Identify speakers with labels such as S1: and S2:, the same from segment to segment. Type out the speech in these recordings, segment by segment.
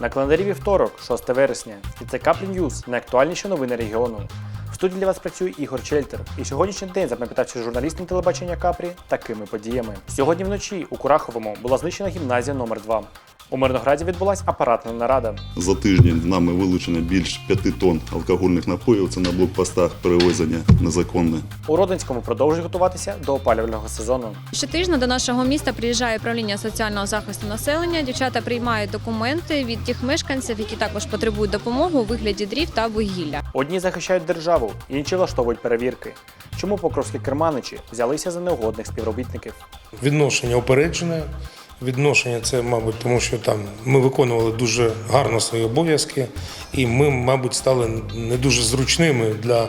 S1: На календарі вівторок, 6 вересня, і це Капрі Ньюз, найактуальніші новини регіону. В студії для вас працює Ігор Чельтер. І сьогоднішній день запам'ятався журналістам телебачення Капрі такими подіями. Сьогодні вночі у Кураховому була знищена гімназія номер 2 У Мирнограді відбулася апаратна нарада.
S2: За тиждень нами вилучено більш 5 тонн алкогольних напоїв. Це на блокпостах перевезення незаконне.
S1: У Родинському продовжують готуватися до опалювального сезону.
S3: Щотижня до нашого міста приїжджає управління соціального захисту населення. Дівчата приймають документи від тих мешканців, які також потребують допомоги у вигляді дрів та вугілля.
S1: Одні захищають державу, інші влаштовують перевірки. Чому покровські керманичі взялися за неугодних співробітників?
S4: Відношення упереджене. Відношення це, мабуть, тому що там ми виконували дуже гарно свої обов'язки, і ми, мабуть, стали не дуже зручними для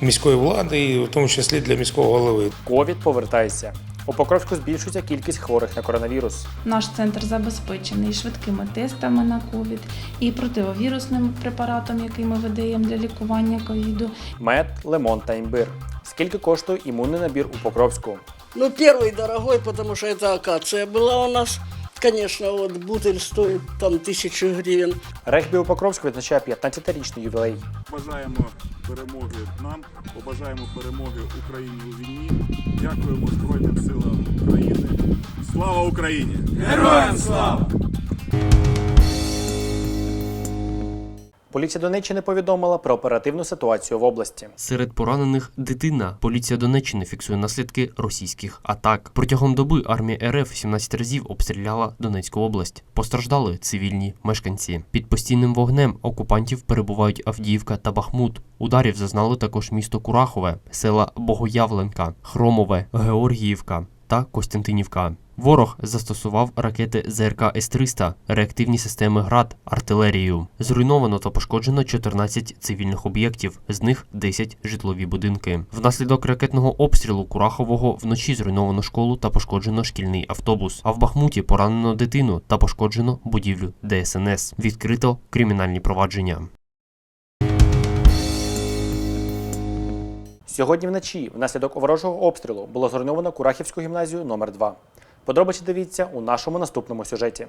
S4: міської влади, і в тому числі для міського голови.
S1: Ковід повертається. У Покровську збільшується кількість хворих на коронавірус.
S5: Наш центр забезпечений швидкими тестами на ковід і противовірусним препаратом, який ми видаємо для лікування ковіду.
S1: Мед, лимон та імбир. Скільки коштує імунний набір у Покровську?
S6: Ну, первый дорогой, потому что это акация была у нас. Конечно, вот бутыль стоит там тысячу гривен.
S1: Регбі у Покровську відзначає 15-річний ювілей.
S7: Бажаємо перемоги нам, побажаємо перемоги Україні у війні. Дякуємо Збройним силам України. Слава Україні!
S1: Поліція Донеччини повідомила про оперативну ситуацію в області.
S8: Серед поранених дитина. Поліція Донеччини фіксує наслідки російських атак. Протягом доби армія РФ 17 разів обстріляла Донецьку область. Постраждали цивільні мешканці. Під постійним вогнем окупантів перебувають Авдіївка та Бахмут. Ударів зазнали також місто Курахове, села Богоявленка, Хромове, Георгіївка та Костянтинівка. Ворог застосував ракети ЗРК С-300, реактивні системи ГРАД, артилерію. Зруйновано та пошкоджено 14 цивільних об'єктів, з них 10 житлові будинки. Внаслідок ракетного обстрілу Курахового вночі зруйновано школу та пошкоджено шкільний автобус. А в Бахмуті поранено дитину та пошкоджено будівлю ДСНС. Відкрито кримінальні провадження.
S1: Сьогодні вночі, внаслідок ворожого обстрілу, було зруйновано Курахівську гімназію номер 2 Подробиці дивіться у нашому наступному сюжеті.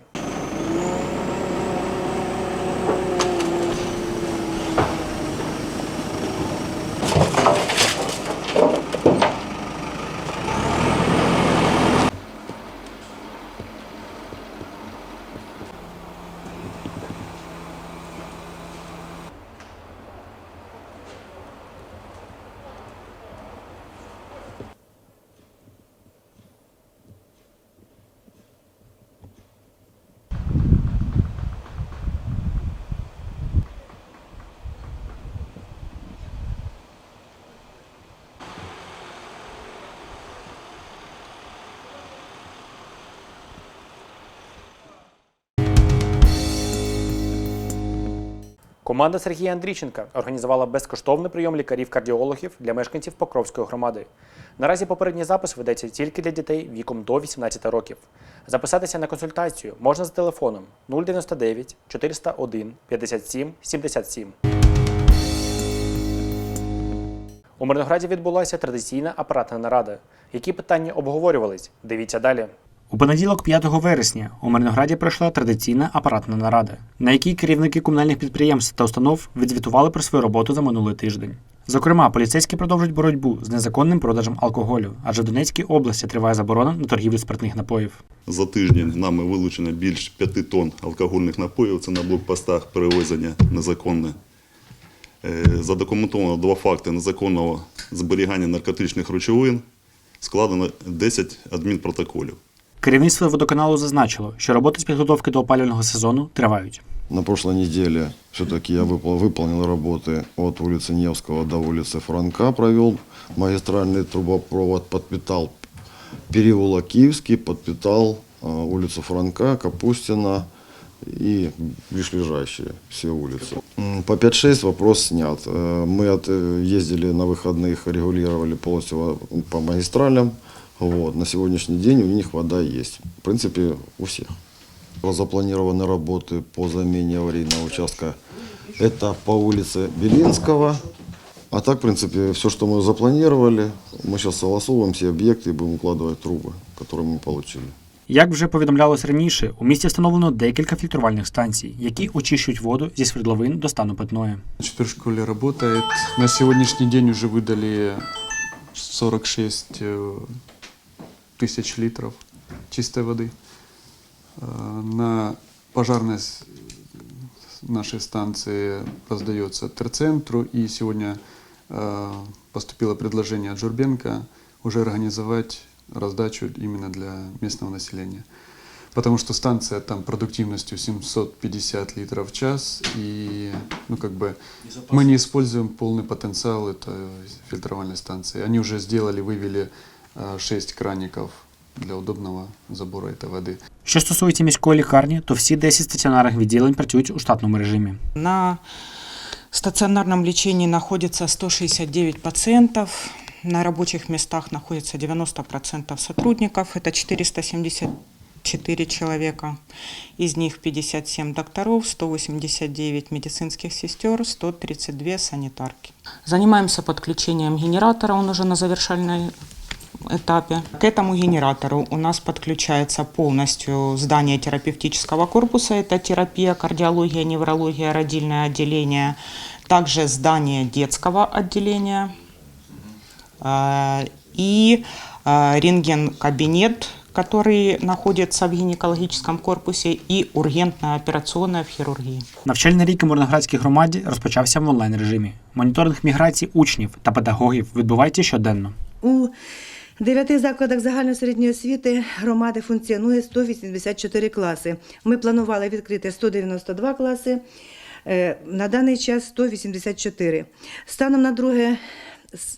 S1: Команда Сергія Андрійченка організувала безкоштовний прийом лікарів-кардіологів для мешканців Покровської громади. Наразі попередній запис ведеться тільки для дітей віком до 18 років. Записатися на консультацію можна за телефоном 099 401 57 77. У Мирнограді відбулася традиційна апаратна нарада. Які питання обговорювались? Дивіться далі.
S9: У понеділок, 5 вересня, у Мирнограді пройшла традиційна апаратна нарада, на якій керівники комунальних підприємств та установ відзвітували про свою роботу за минулий тиждень. Зокрема, поліцейські продовжують боротьбу з незаконним продажем алкоголю, адже в Донецькій області триває заборона на торгівлю спиртних напоїв.
S2: За тиждень нами вилучено більш 5 тонн алкогольних напоїв. Це на блокпостах перевезення незаконне. Е, Задокументовано два факти незаконного зберігання наркотичних речовин. Складено 10 адмінпротоколів.
S9: Керівництво водоканалу зазначило, що роботи з підготовки до опалювального сезону тривають.
S10: На прошлой неделе все-таки я выпол- выполнил работы от улицы Невского до улицы Франка, провел магистральный трубопровод, подпитал переулок Киевский, подпитал а, улицу Франка, Капустина и ближайшие все улицы. М, По 5-6 вопрос снят. Э, Мы от- э, ездили на выходных, регулировали полностью по магистралям. Вот. На сегодняшний день у них вода есть. В принципе, у всех. Запланированы работы по замене аварийного участка. Это по улице Белинского. А так, в принципе, все, что мы запланировали, мы сейчас согласовываем все объекты и будем укладывать трубы, которые мы получили.
S9: Як вже повідомлялось раніше, у місті встановлено декілька фільтрувальних станцій, які очищують воду зі свердловин до стану питної.
S11: Теперь в школе работает. На сегодняшний день уже выдали 46 э, тысяч литров чистой воды. На пожарной нашей станции раздается терцентру, и сегодня поступило предложение от Журбенко уже организовать раздачу именно для местного населения. Потому что станция там продуктивностью 750 литров в час, и ну, как бы мы не используем полный потенциал этой фильтровальной станции. Они уже сделали, вывели 6 краников для удобного забора этой воды.
S9: Що стосується міської лікарні, то всі 10 стаціонарних відділень працюють у штатному режимі.
S12: На стационарном лечении находится 169 пациентов. На рабочих местах находится 90% сотрудников. Это 474 человека. Из них 57 докторов, 189 медицинских сестер, 132 санитарки. Занимаемся подключением генератора, он уже на завершальной этапе. К этому генератору у нас подключается полностью здание терапевтического корпуса. Это терапия, кардиология, неврология, родильное отделение. Также здание детского отделения. А, И а, рентген-кабинет, который находится в гинекологическом корпусе, и ургентная операционная в хирургии.
S9: Навчальний рік у Мирноградській громаді розпочався в онлайн режимі. Моніторинг міграції учнів та педагогів відбувається щоденно.
S13: У дев'яти закладах загальної середньої освіти громади функціонує 184 класи. Ми планували відкрити 192 класи, е, на даний час 184. Станом на 2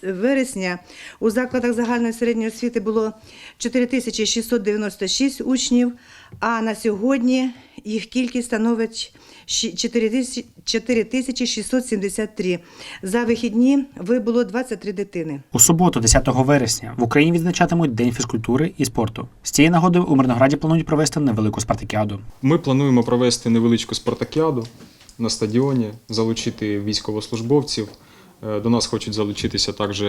S13: вересня у закладах загальної середньої освіти було 4696 учнів, а на сьогодні їх кількість становить 4673. За вихідні вибуло 23 дитини.
S9: У суботу, 10 вересня, в Україні відзначатимуть День фізкультури і спорту. З цієї нагоди у Мирнограді планують провести невелику спартакіаду.
S11: Ми плануємо провести невеличку спартакіаду на стадіоні, залучити військовослужбовців. Е, До нас хочуть залучитися також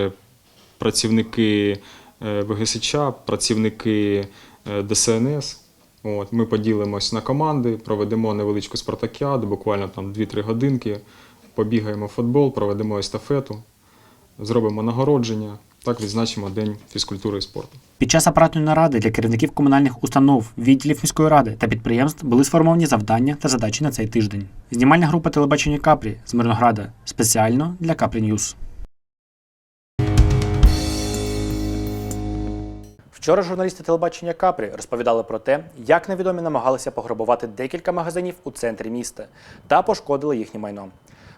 S11: працівники е, ВГСЧ, працівники е, ДСНС. От, ми поділимось на команди, проведемо невеличку спартакіаду, буквально там 2-3 годинки, побігаємо в футбол, проведемо естафету, зробимо нагородження. Так відзначимо День фізкультури і спорту.
S9: Під час апаратної наради для керівників комунальних установ, відділів міської ради та підприємств були сформовані завдання та задачі на цей тиждень. Знімальна група телебачення Капрі з Мирнограда спеціально для Капрі Ньюс.
S1: Вчора журналісти телебачення Капрі розповідали про те, як невідомі намагалися пограбувати декілька магазинів у центрі міста та пошкодили їхнє майно.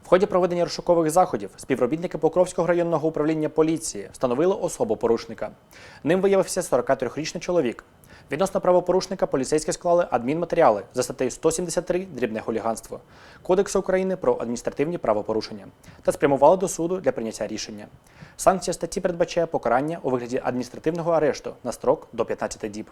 S1: В ході проведення розшукових заходів співробітники Покровського районного управління поліції встановили особу порушника. Ним виявився 43-річний чоловік. Відносно правопорушника поліцейські склали адмінматеріали за статтею 173 дрібне хуліганство Кодексу України про адміністративні правопорушення та спрямували до суду для прийняття рішення. Санкція статті передбачає покарання у вигляді адміністративного арешту на строк до 15 діб.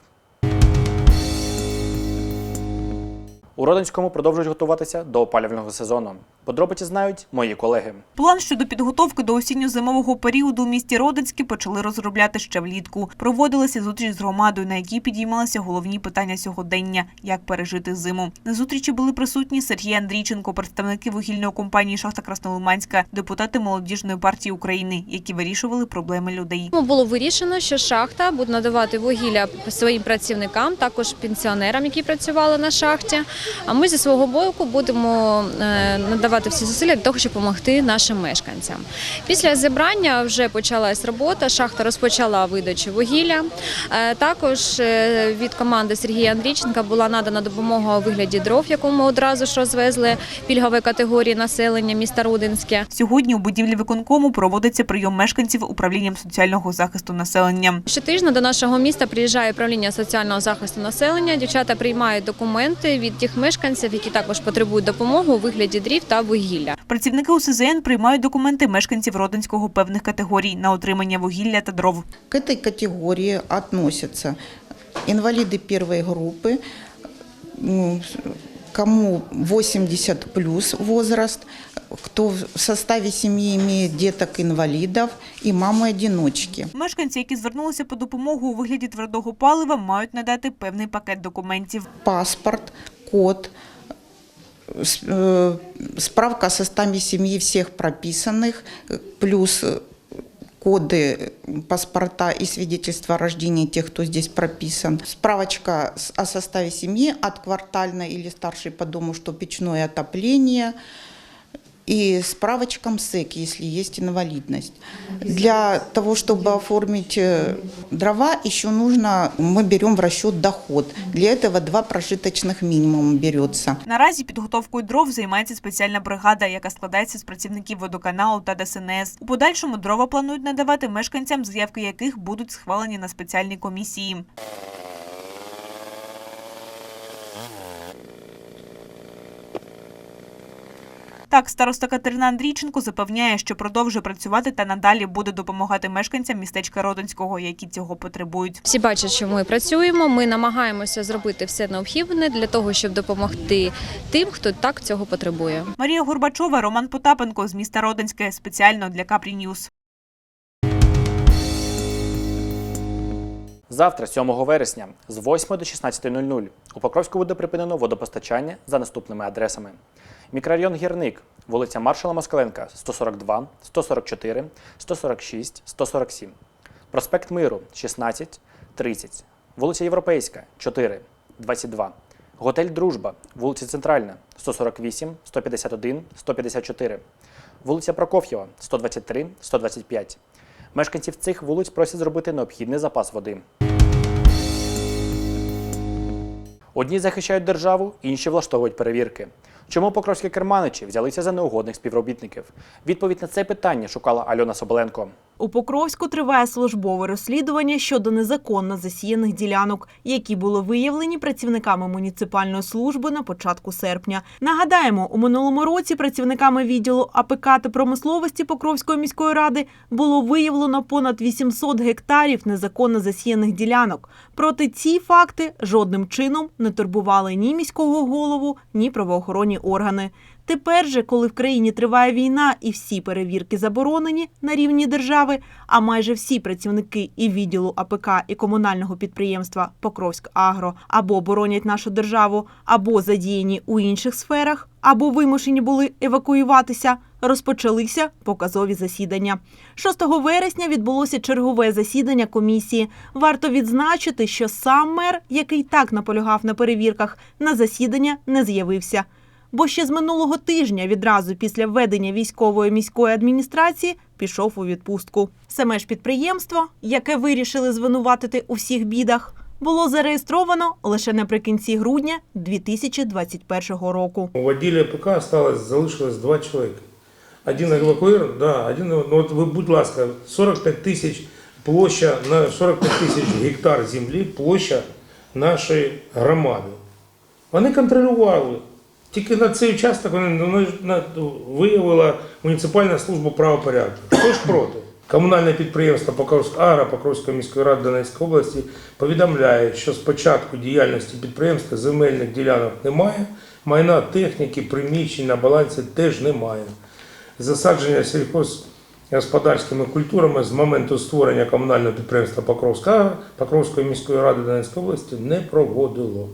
S1: У Родинському продовжують готуватися до опалювального сезону. Подробиці знають мої колеги.
S14: План щодо підготовки до осінньо-зимового періоду у місті Родинське почали розробляти ще влітку. Проводилася зустріч з громадою, на якій підіймалися головні питання сьогодення – як пережити зиму. На зустрічі були присутні Сергій Андрійченко, представники вугільної компанії «Шахта Краснолиманська», депутати Молодіжної партії України, які вирішували проблеми людей.
S3: Було вирішено, що шахта буде надавати вугілля своїм працівникам, також пенсіонерам, які працювали на шахті. А ми зі свого боку будемо е, надавати всі зусилля для того, щоб допомогти нашим мешканцям. Після зібрання вже почалась робота. Шахта розпочала видачу вугілля. Е, Також е, від команди Сергія Андрійченка була надана допомога у вигляді дров, яку ми одразу ж розвезли пільгової категорії населення міста Рудинське.
S14: Сьогодні у будівлі виконкому проводиться прийом мешканців управлінням соціального захисту населення.
S3: Щотижня до нашого міста приїжджає управління соціального захисту населення. Дівчата приймають документи від тих мешканців, які також потребують допомоги у вигляді дрів та вугілля.
S14: Працівники УСЗН приймають документи мешканців Родинського певних категорій на отримання вугілля та дров.
S15: К этой категории относятся инвалиды первой группы, м,
S12: кому 80 плюс возраст, кто в составе семьи имеет деток-инвалидов и мамы-одиночки.
S14: Мешканці, які звернулися по допомогу у вигляді твердого палива, мають надати певний пакет документів.
S12: Паспорт, код, с- э, справка о составе семьи всех прописанных, э, плюс э, коды, э, паспорта и свидетельства о рождении тех, кто здесь прописан. Справочка с- о составе семьи от квартальной или старшей по дому, что печное отопление. И справочка МСЭК, если есть инвалидность. Для того, чтобы оформить э, дрова, еще нужно, мы берем в расчет доход. Для этого два прожиточных минимума берется.
S14: Наразі підготовкою дров займається спеціальна бригада, яка складається з працівників водоканалу та ДСНС. У подальшому дрова планують надавати мешканцям, заявки яких будуть схвалені на спеціальній комісії. Так, староста Катерина Андрійченко запевняє, що продовжує працювати та надалі буде допомагати мешканцям містечка Родинського, які цього потребують.
S3: Всі бачать, що ми працюємо. Ми намагаємося зробити все необхідне для того, щоб допомогти тим, хто так цього потребує.
S14: Марія Горбачова, Роман Потапенко з міста Родинське спеціально для Капрі Ньюс.
S1: Завтра, 7 вересня, з 8 до 16.00 у Покровську буде припинено водопостачання за наступними адресами. Мікрорайон Гірник, вулиця Маршала Москаленка, 142, 144, 146, 147. Проспект Миру, 16, 30. Вулиця Європейська, 4, 22. Готель Дружба, вулиця Центральна, 148, 151, 154. Вулиця Прокоф'єва, 123, 125. Мешканців цих вулиць просять зробити необхідний запас води. Одні захищають державу, інші влаштовують перевірки. Чому покровські керманичі взялися за неугодних співробітників? Відповідь на це питання шукала Альона Соболенко.
S15: У Покровську триває службове розслідування щодо незаконно засіяних ділянок, які були виявлені працівниками муніципальної служби на початку серпня. Нагадаємо, у минулому році працівниками відділу АПК та промисловості Покровської міської ради було виявлено понад 800 гектарів незаконно засіяних ділянок. Проте ці факти жодним чином не турбували ні міського голову, ні правоохоронні органи. Тепер же, коли в країні триває війна і всі перевірки заборонені на рівні держави, а майже всі працівники і відділу АПК і комунального підприємства Покровськ Агро або боронять нашу державу, або задіяні у інших сферах, або вимушені були евакуюватися, розпочалися показові засідання. 6 вересня відбулося чергове засідання комісії. Варто відзначити, що сам мер, який так наполягав на перевірках, на засідання не з'явився. Бо ще з минулого тижня, відразу після введення військової міської адміністрації, пішов у відпустку. Саме ж підприємство, яке вирішили звинуватити у всіх бідах, було зареєстровано лише наприкінці грудня 2021 року.
S4: У відділі ПК осталось, залишилось два чоловіка. Один евакуїр, да, один, ну от ви, будь ласка, 45 тисяч площа на 45 тисяч гектар землі, площа нашої громади. Вони контролювали. Тільки на цей участок вони вони виявила муніципальна служба правопорядку. Хто ж проти? Комунальне підприємство Покровська Агро Покровської міської ради Донецької області повідомляє, що з початку діяльності підприємства земельних ділянок немає, майна техніки, приміщень на балансі теж немає. Засадження сільхозгосподарськими культурами з моменту створення комунального підприємства Покровська Агро Покровської міської ради Донецької області не проводило.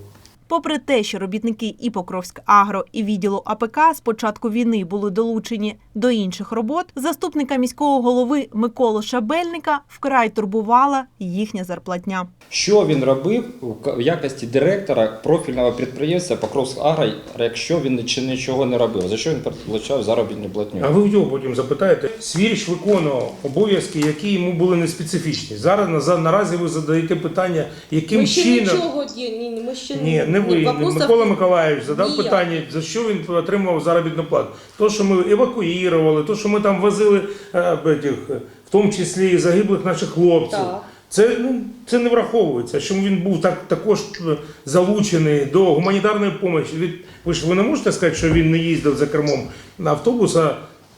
S15: Попри те, що робітники і Покровськ Агро, і відділу АПК з початку війни були долучені до інших робот, заступника міського голови Миколу Шабельника вкрай турбувала їхня зарплатня.
S16: Що він робив в якості директора профільного підприємства Покровськ Агро, якщо він чи нічого не робив? За що він отримав заробітну платню?
S4: А ви в нього потім запитаєте, Свіріч виконував обов'язки, які йому були не специфічні. Зараз на- наразі ви задаєте питання, яким
S17: Ми ще
S4: чином.
S17: нічого, ні, ні, ми ще
S4: Ні, не ви.
S17: вопросов-
S4: Микола Миколаївич задав
S17: Ніяк.
S4: питання, за що він отримав заробітну плату. То, що ми евакуювали, то, що ми там возили е, этих, е, в тому числі і загиблих наших хлопців.
S17: Так.
S4: Це, ну, це не враховується, що він був так, також е, залучений до гуманітарної допомоги. Від, ви ж ви не можете сказати, що він не їздив за кермом на автобуса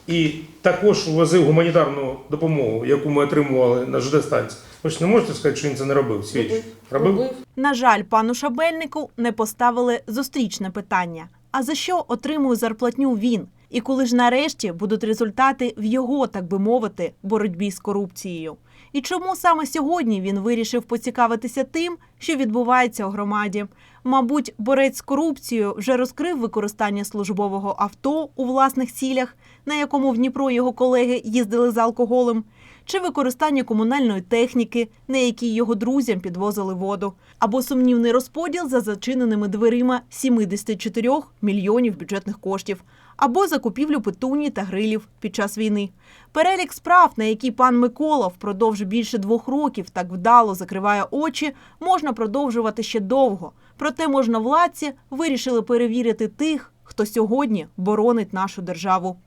S4: і також возив гуманітарну допомогу, яку ми отримували на ЖД станції. Ви ж не можете сказати, що він це не робив? свіч Робив?
S15: На жаль, пану Шабельнику не поставили зустрічне питання. А за що отримує зарплатню він? І коли ж нарешті будуть результати в його, так би мовити, боротьбі з корупцією? І чому саме сьогодні він вирішив поцікавитися тим, що відбувається у громаді? Мабуть, борець з корупцією вже розкрив використання службового авто у власних цілях, на якому в Дніпро його колеги їздили за алкоголем, чи використання комунальної техніки, на якій його друзям підвозили воду, або сумнівний розподіл за зачиненими дверима 74 мільйонів бюджетних коштів, або закупівлю петуні та грилів під час війни. Перелік справ, на які пан Микола впродовж більше двох років так вдало закриває очі, можна продовжувати ще довго. Проте можновладці вирішили перевірити тих, хто сьогодні боронить нашу державу.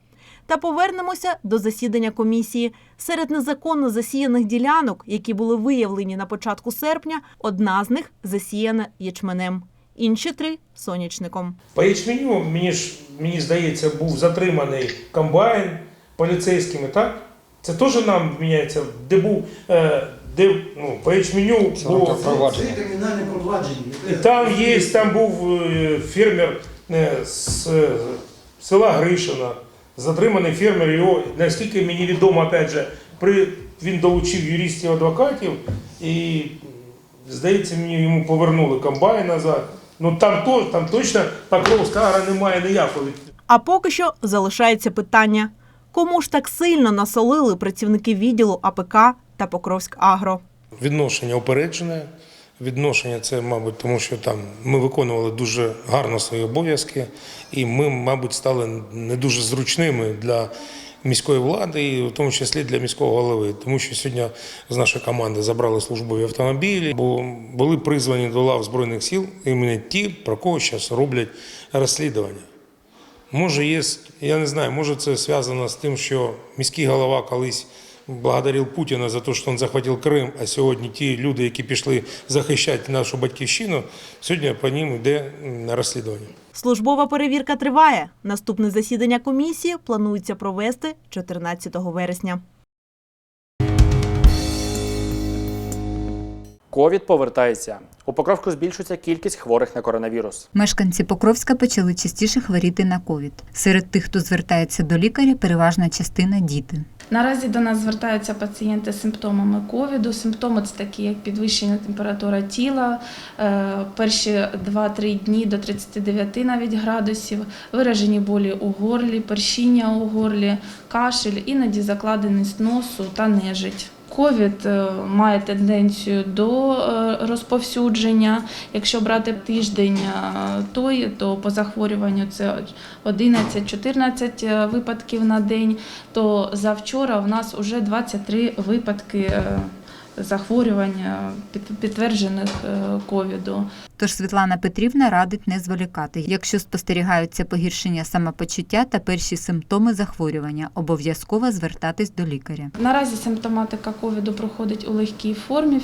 S15: Та повернемося до засідання комісії. Серед незаконно засіяних ділянок, які були виявлені на початку серпня, одна з них засіяна ячменем, інші три сонячником.
S4: По ячменю, мені ж мені здається, був затриманий комбайн поліцейськими, так? Це теж нам міняється, де був, е, де ну, по ячменю було.
S16: Провадження.
S17: кримінальне провадження.
S4: І там є, там був е, фермер е, з е, села Гришина, затриманий фермер, його, наскільки мені відомо, опять же, при, він долучив юристів адвокатів і, здається, мені йому повернули комбайн назад. Ну там, то, там точно Покровська агра немає ніякого.
S15: А поки що залишається питання: кому ж так сильно насолили працівники відділу АПК та Покровськ Агро?
S4: Відношення упереджене. Відношення це, мабуть, тому що там ми виконували дуже гарно свої обов'язки, і ми, мабуть, стали не дуже зручними для міської влади, і в тому числі для міського голови. Тому що сьогодні з нашої команди забрали службові автомобілі, бо були призвані до лав Збройних сил іменно ті, про кого зараз роблять розслідування. Може, є, я не знаю, може це зв'язано з тим, що міський голова колись благодарив Путіна за те, що він захватив Крим, а сьогодні ті люди, які пішли захищати нашу батьківщину, сьогодні по ним йде на розслідування.
S15: Службова перевірка триває. Наступне засідання комісії планується провести 14 вересня.
S1: Ковід повертається. У Покровську збільшується кількість хворих на коронавірус.
S18: Мешканці Покровська почали частіше хворіти на ковід. Серед тих, хто звертається до лікаря, переважна частина діти.
S5: Наразі до нас звертаються пацієнти з симптомами ковіду. Симптоми це такі, як підвищена температура тіла, е, перші 2-3 дні до 39 навіть градусів, виражені болі у горлі, першіння у горлі, кашель, іноді закладеність носу та нежить. Ковід е, має тенденцію до е, розповсюдження. Якщо брати тиждень е, той, то по захворюванню це 11-14 випадків на день, то завчора в нас вже 23 випадки захворювання під- підтверджених ковіду.
S18: Тож Світлана Петрівна радить не зволікати. Якщо спостерігаються погіршення самопочуття та перші симптоми захворювання, обов'язково звертатись до лікаря.
S5: Наразі симптоматика ковіду проходить у легкій формі.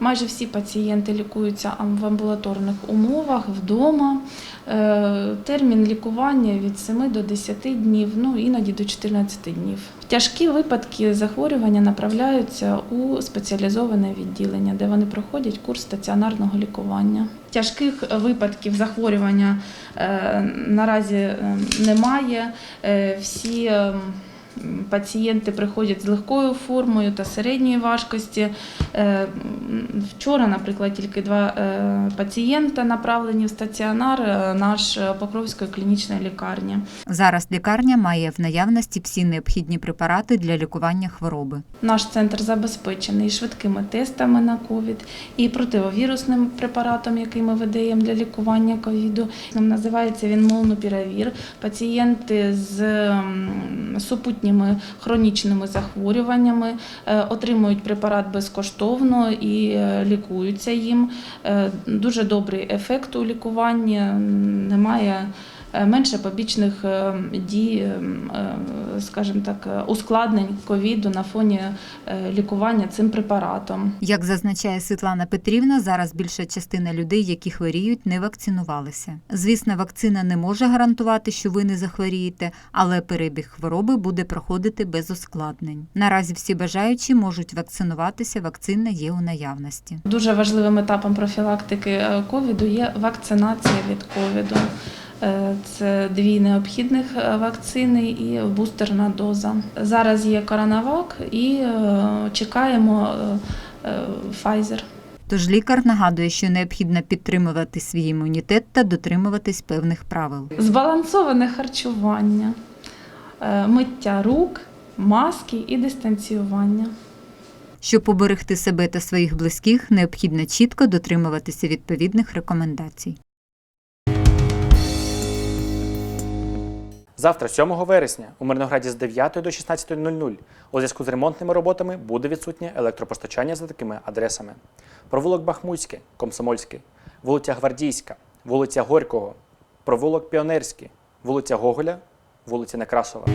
S5: Майже всі пацієнти лікуються в амбулаторних умовах вдома. Е, Термін лікування від 7 до 10 днів, ну іноді до 14 днів. Тяжкі випадки захворювання направляються у спеціалізоване відділення, де вони проходять курс стаціонарного лікування. Тяжких випадків захворювання е, наразі е, немає. Е, Всі е, м, пацієнти приходять з легкою формою та середньої важкості. Е, Вчора, наприклад, тільки два е, пацієнта направлені в стаціонар е, наш Покровської клінічної лікарні.
S18: Зараз лікарня має в наявності всі необхідні препарати для лікування хвороби.
S5: Наш центр забезпечений швидкими тестами на ковід і противовірусним препаратом, який ми видаємо для лікування ковіду. Нам називається він молнупіравір. Пацієнти з м, супутніми хронічними захворюваннями е, отримують препарат безкоштовно і е, лікуються їм. Е, Дуже добрий ефект у лікуванні, немає. Е, менше побічних е, дій, е, скажімо так, ускладнень ковіду на фоні лікування цим препаратом.
S18: Як зазначає Світлана Петрівна, зараз більша частина людей, які хворіють, не вакцинувалися. Звісно, вакцина не може гарантувати, що ви не захворієте, але перебіг хвороби буде проходити без ускладнень. Наразі всі бажаючі можуть вакцинуватися. Вакцина є у наявності.
S5: Дуже важливим етапом профілактики ковіду є вакцинація від ковіду. Е, Це дві необхідних е, вакцини і бустерна доза. Зараз є коронавак і е, чекаємо Pfizer.
S18: Тож лікар нагадує, що необхідно підтримувати свій імунітет та дотримуватись певних правил.
S5: Збалансоване харчування, миття рук, маски і дистанціювання.
S18: Щоб поберегти себе та своїх близьких, необхідно чітко дотримуватися відповідних рекомендацій.
S1: Завтра, 7 вересня, у Мирнограді з 9 до 16.00 у зв'язку з ремонтними роботами буде відсутнє електропостачання за такими адресами: провулок Бахмутське, Комсомольський, вулиця Гвардійська, вулиця Горького, провулок Піонерський, вулиця Гоголя, вулиця Некрасова.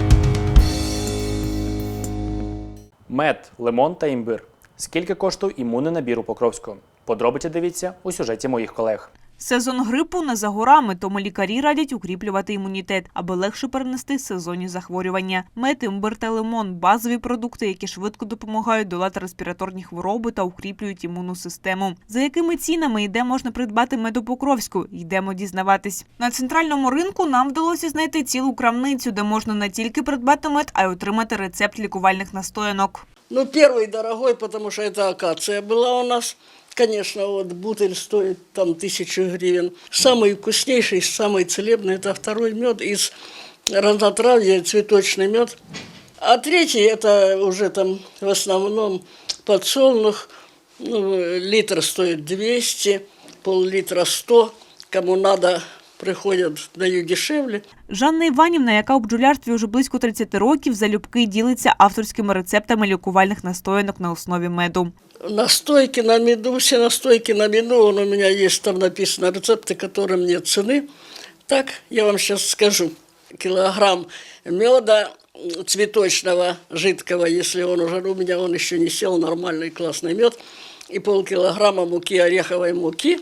S1: Мед, лимон та імбир. Скільки коштує імунний набір у Покровську? Подробиці дивіться у сюжеті моїх колег.
S14: Сезон грипу не за горами, тому лікарі радять укріплювати імунітет, аби легше перенести сезонні захворювання. Мед, імбир та лимон базові продукти, які швидко допомагають долати респіраторні хвороби та укріплюють імунну систему. За якими цінами і де можна придбати мед у Покровську? Йдемо дізнаватись. На центральному ринку нам вдалося знайти цілу крамницю, де можна не тільки придбати мед, а й отримати рецепт лікувальних настоянок.
S6: Ну, первый дорогой, потому что это акация была у нас. Конечно, вот бутыль стоит там тысячу гривен. Самый вкуснейший, самый целебный – это второй мед из разнотравья, цветочный мед. А третий – это уже там в основном подсолнух. Ну, литр стоит 200, пол-литра 100. Кому надо, приходят, даю дешевле.
S14: Жанна Іванівна, яка у бджолярстві уже близько 30 років, залюбки ділиться авторськими рецептами лікувальних настоянок на основі меду.
S6: Настойки на меду, все настойки на меду, он у меня есть, там написано рецепты, которым нет цены. Так, я вам сейчас скажу. Килограмм меда м, цветочного, жидкого, если он уже, у меня он еще не сел, нормальный классный мед, и полкилограмма муки, ореховой муки,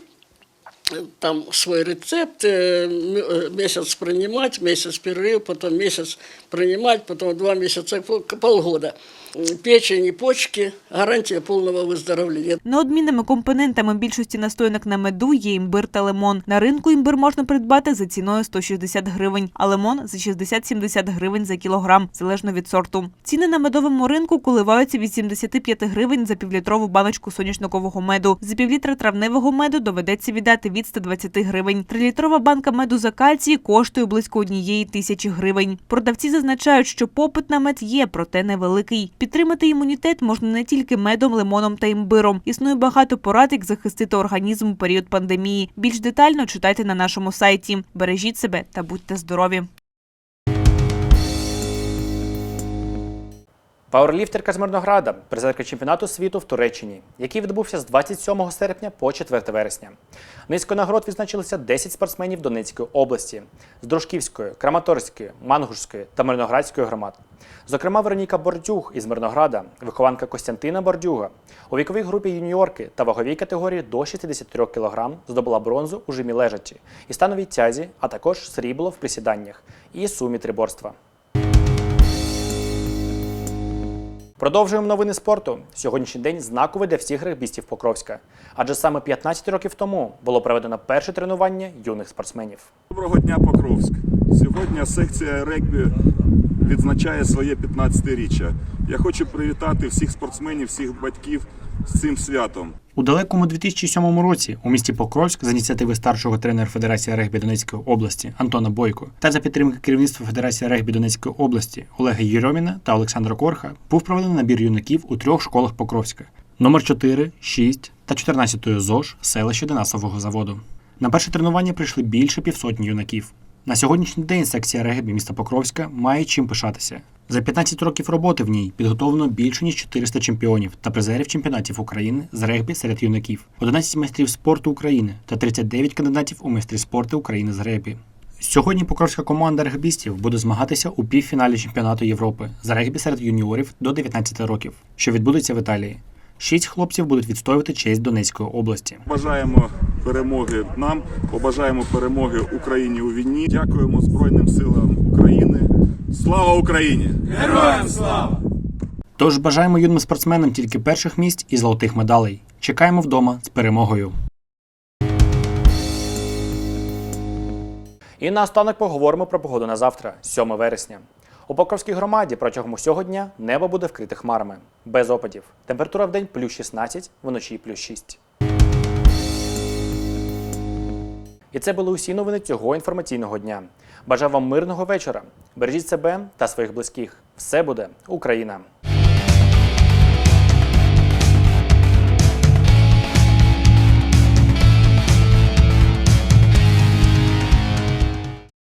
S6: там свой рецепт, э, м- э, месяц принимать, месяц перерыв, потом месяц принимать, потом два месяца, пол- полгода. М, Печень и почки, гарантия полного выздоровления.
S14: Неодмінними компонентами більшості настоянок на меду є імбир та лимон. На ринку імбир можна придбати за ціною 160 гривень, а лимон за 60-70 гривень за кілограм, залежно від сорту. Ціни на медовому ринку коливаються від 75 гривень за півлітрову баночку соняшникового меду. За півлітра травневого меду доведеться віддати від 120 гривень. Трилітрова банка меду за кальцій коштує близько однієї тисячі гривень. Продавці зазначають, що попит на мед є, проте невеликий. Підтримати імунітет можна не тільки медом, лимоном та імбиром. Існує багато порад, як захистити організм у період пандемії. Більш детально читайте на нашому сайті. Бережіть себе та будьте здорові.
S1: Пауерліфтерка з Мирнограда, призерка чемпіонату світу в Туреччині, який відбувся з 27 серпня по 4 вересня. Низько нагород відзначилися 10 спортсменів Донецької області з Дружківської, Краматорської, Мангушської та Мирноградської громад. Зокрема, Вероніка Бордюг із Мирнограда, вихованка Костянтина Бордюга, у віковій групі юніорки та ваговій категорії до 63 кг здобула бронзу у жимі лежачі і становій тязі, а також срібло в присіданнях і сумі триборства. Продовжуємо новини спорту. Сьогоднішній день знаковий для всіх регбістів Покровська. Адже саме 15 років тому було проведено перше тренування юних спортсменів.
S7: Доброго дня, Покровськ. Сьогодні секція регбі відзначає своє 15-річчя. Я хочу привітати всіх спортсменів, всіх батьків з цим святом.
S9: У далекому 2007 році у місті Покровськ з ініціативи старшого тренера Федерації регбі Донецької області Антона Бойко та за підтримки керівництва Федерації регбі Донецької області Олега Єрьоміна та Олександра Корха був проведений набір юнаків у трьох школах Покровська: номер 4, 6 та 14 ЗОЖ селища Денасового заводу. На перше тренування прийшли більше півсотні юнаків. На сьогоднішній день секція регбі міста Покровська має чим пишатися. За 15 років роботи в ній підготовлено більше ніж 400 чемпіонів та призерів чемпіонатів України з регбі серед юнаків, 11 майстрів спорту України та 39 кандидатів у майстри спорту України з регбі. Сьогодні покровська команда регбістів буде змагатися у півфіналі чемпіонату Європи з регбі серед юніорів до 19 років, що відбудеться в Італії. Шість хлопців будуть відстоювати честь Донецької області.
S7: Бажаємо перемоги нам, побажаємо перемоги Україні у війні. Дякуємо Збройним силам. Слава Україні! Героям слава!
S9: Тож бажаємо юним спортсменам тільки перших місць і золотих медалей. Чекаємо вдома з перемогою.
S1: І наостанок поговоримо про погоду на завтра, 7 вересня. У Покровській громаді протягом усього дня небо буде вкрите хмарами, без опадів. Температура в день плюс 16, вночі плюс 6. І це були усі новини цього інформаційного дня. Бажаю вам мирного вечора. Бережіть себе та своїх близьких. Все буде Україна!